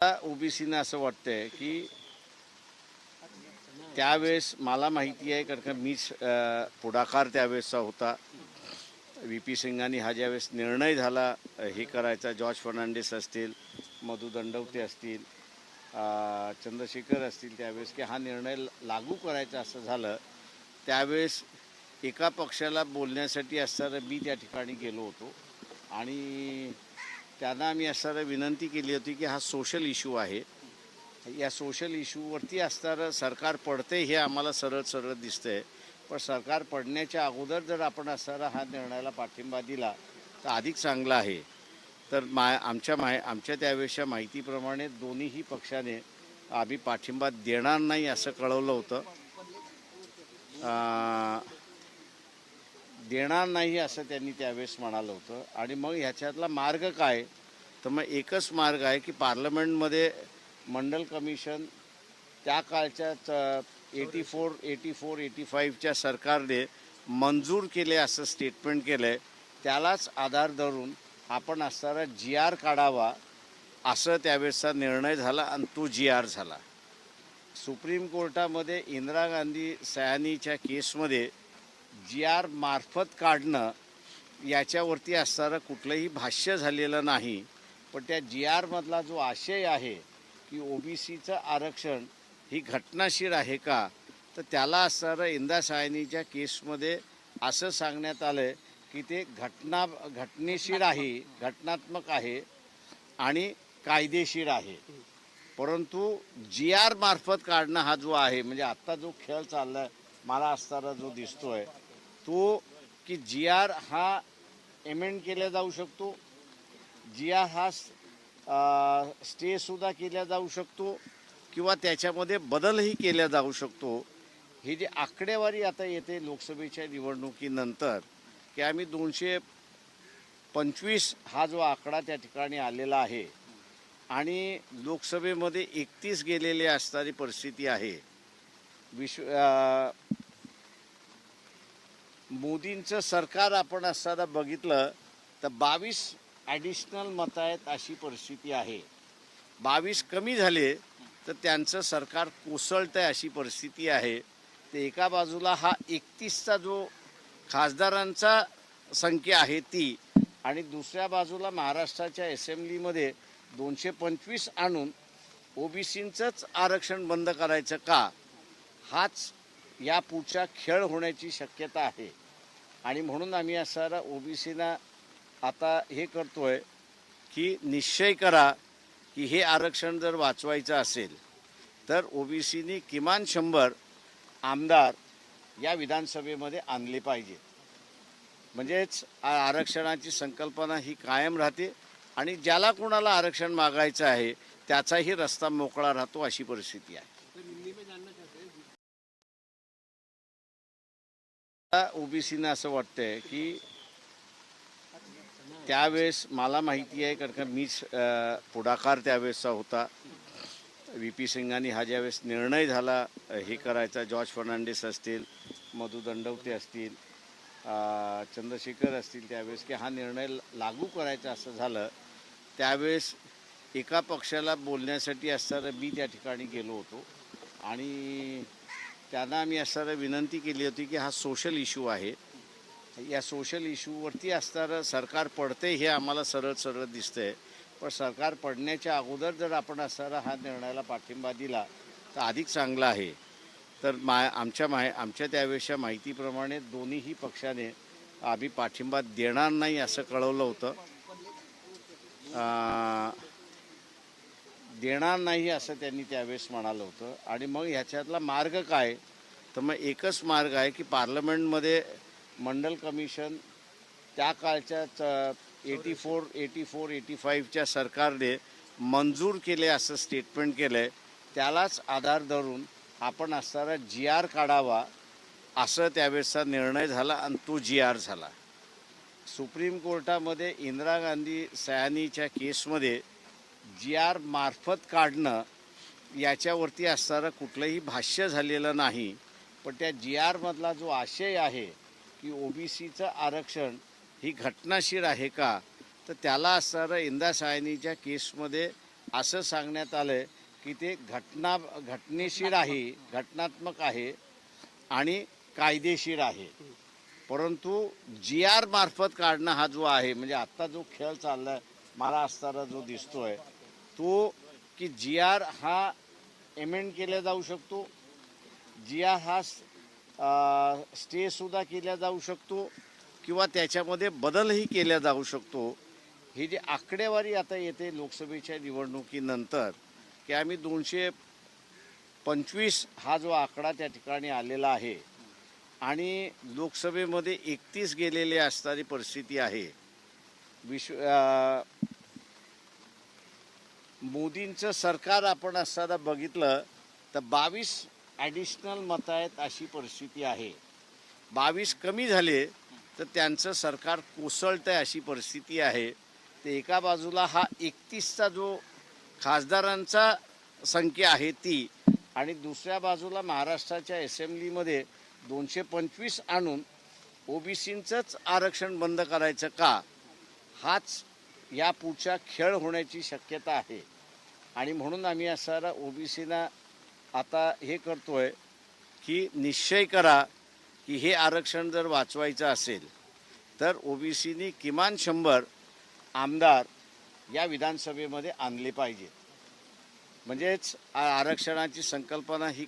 ओबीसीनं असं वाटतंय की त्यावेळेस मला माहिती आहे कारण का मीच पुढाकार त्यावेळेसचा होता. व्ही पी सिंगांनी हा ज्यावेळेस निर्णय झाला हे करायचा जॉर्ज फर्नांडिस असतील मधु दंडवते असतील चंद्रशेखर असतील त्यावेळेस की हा निर्णय लागू करायचा असं झालं त्यावेळेस एका पक्षाला बोलण्यासाठी असताना मी त्या ठिकाणी गेलो होतो. आणि त्यांना आम्ही असणारं विनंती केली होती की हा सोशल इश्यू आहे. या सोशल इश्यूवरती असणारं सरकार पडते हे आम्हाला सरळ सरळ दिसतंय. पण सरकार पडण्याच्या अगोदर जर आपण असणारा हा निर्णयाला पाठिंबा दिला तर अधिक चांगला आहे. तर मा आमच्या माय आमच्या त्यावेळेसच्या माहितीप्रमाणे दोन्हीही पक्षाने आम्ही पाठिंबा देणार नाही असं कळवलं होतं. देणार नाही असं त्यांनी त्यावेळेस म्हणालं होतं. आणि मग ह्याच्यातला मार्ग काय? तर मग एकच मार्ग आहे की पार्लमेंटमध्ये मंडल कमिशन त्या काळच्या eighty four eighty four eighty फाईव्हच्या सरकारने मंजूर केले असं स्टेटमेंट केलं आहे त्यालाच आधार धरून आपण असणारा जी आर काढावा असं त्यावेळेसचा निर्णय झाला आणि तो जी आर झाला. सुप्रीम कोर्टामध्ये इंदिरा गांधी सयानीच्या केसमध्ये जी आर मार्फत काढणं याच्यावरती असणारं कुठलंही भाष्य झालेलं नाही. पण त्या जी आरमधला जो आशय आहे की ओ बी सीचं आरक्षण ही घटनाशीर आहे का तर त्याला असणारं इंदा सायनीच्या केसमध्ये असं सांगण्यात आलं आहे की ते घटना घटनेशीर आहे घटनात्मक आहे आणि कायदेशीर आहे. परंतु जी आर मार्फत काढणं हा जो आहे म्हणजे आत्ता जो खेळ चालला आहे मला असताना जो दिसतोय तो की जी आर हा एमेंड केला जाऊ शकतो. जी आर हा स्टेसुद्धा केला जाऊ शकतो किंवा त्याच्यामध्ये बदलही केला जाऊ शकतो. ही जी आकडेवारी आता येते लोकसभेच्या निवडणुकीनंतर की आम्ही दोनशे पंचवीस हा जो आकडा त्या ठिकाणी आलेला आहे आणि लोकसभेमध्ये एकतीस गेलेले असणारी परिस्थिती आहे. विश्व मोदींचं सरकार आपण असताना बघितलं तर बावीस ॲडिशनल मतं आहेत अशी परिस्थिती आहे. बावीस कमी झाले तर त्यांचं सरकार कोसळतं आहे अशी परिस्थिती आहे. ते एका बाजूला हा एकतीसचा जो खासदारांचा संख्या आहे ती आणि दुसऱ्या बाजूला महाराष्ट्राच्या असेंब्लीमध्ये दोनशे पंचवीस आणून ओबीसींचंच आरक्षण बंद करायचं का? हाच या पुढचा खेळ होण्याची शक्यता आहे. आणि म्हणून आम्ही असा ओबीसीना आता हे करतो आहे की निश्चय करा की हे आरक्षण जर वाचवायचं असेल तर ओबीसीनी किमान शंभर आमदार या विधानसभेमध्ये आणले पाहिजे. म्हणजेच आरक्षणाची संकल्पना ही कायम राहते आणि ज्याला कोणाला आरक्षण मागायचं आहे त्याचाही रस्ता मोकळा राहतो अशी परिस्थिती आहे. ओबीसीना असं वाटतंय की त्यावेळेस मला माहिती आहे कारण का मीच पुढाकार त्यावेळेसचा होता. व्ही पी सिंगांनी हा ज्यावेळेस निर्णय झाला हे करायचा जॉर्ज फर्नांडिस असतील मधु दंडवते असतील चंद्रशेखर असतील त्यावेळेस की हा निर्णय लागू करायचा असं झालं त्यावेळेस एका पक्षाला बोलण्यासाठी असताना मी त्या ठिकाणी गेलो होतो. आणि त्यांना आम्ही असताना विनंती केली होती की हा सोशल इश्यू आहे. या सोशल इश्यूवरती असणारं सरकार पडते हे आम्हाला सरळ सरळ दिसतंय. पण सरकार पडण्याच्या अगोदर जर आपण असणारा हा निर्णयाला पाठिंबा दिला तर अधिक चांगला आहे. तर मा आमच्या माहि आमच्या त्यावेळेसच्या माहितीप्रमाणे दोन्हीही पक्षाने आम्ही पाठिंबा देणार नाही असं कळवलं होतं. देणार नाही असं त्यांनी त्यावेळेस म्हणालं होतं. आणि मग ह्याच्यातला मार्ग काय? तर मग एकच मार्ग आहे की पार्लमेंटमध्ये मंडल कमिशन त्या काळच्या eighty four eighty four eighty फाईव्हच्या सरकारने मंजूर केले असं स्टेटमेंट केलं आहे त्यालाच आधार धरून आपण असणारा जी आर काढावा असं त्यावेळेसचा निर्णय झाला आणि तो जी आर झाला. सुप्रीम कोर्टामध्ये इंदिरा गांधी सयानीच्या केसमध्ये जी आर मार्फत काढणं याच्यावरती असणारं कुठलंही भाष्य झालेलं नाही. पण त्या जी आरमधला जो आशय आहे की ओ बी सीचं आरक्षण ही घटनाशीर आहे का तर त्याला असणारं इंदा सायनीच्या केसमध्ये असं सांगण्यात आलं की ते घटना घटनेशीर आहे घटनात्मक आहे आणि कायदेशीर आहे. परंतु जी आर मार्फत काढणं हा जो आहे म्हणजे आत्ता जो खेळ चालला आहे मला असताना जो दिसतोय तो की जी आर हा एमेंड केला जाऊ शकतो. जी आर हा स्टेसुद्धा केला जाऊ शकतो किंवा त्याच्यामध्ये बदलही केला जाऊ शकतो. ही जी आकडेवारी आता येते लोकसभेच्या निवडणुकीनंतर की आम्ही दोनशे पंचवीस हा जो आकडा त्या ठिकाणी आलेला आहे आणि लोकसभेमध्ये एकतीस गेलेले असणारी परिस्थिती आहे. विश्व मोदींचं सरकार आपण असताना बघितलं तर बावीस ॲडिशनल मतं आहेत अशी परिस्थिती आहे. बावीस कमी झाले तर त्यांचं सरकार कोसळतं आहे अशी परिस्थिती आहे. ते एका बाजूला हा एकतीसचा जो खासदारांचा संख्या आहे ती आणि दुसऱ्या बाजूला महाराष्ट्राच्या असेंब्लीमध्ये दोनशे पंचवीस आणून ओबीसींचंच आरक्षण बंद करायचं का? हाच या पुढच्या खेळ होण्याची शक्यता आहे. आणि म्हणून आम्ही असा ओबीसीना आता हे करतो आहे की निश्चय करा की हे आरक्षण जर वाचवायचं असेल तर ओबीसीनी किमान शंभर आमदार या विधानसभेमध्ये आणले पाहिजेत. म्हणजेच आरक्षणाची संकल्पना ही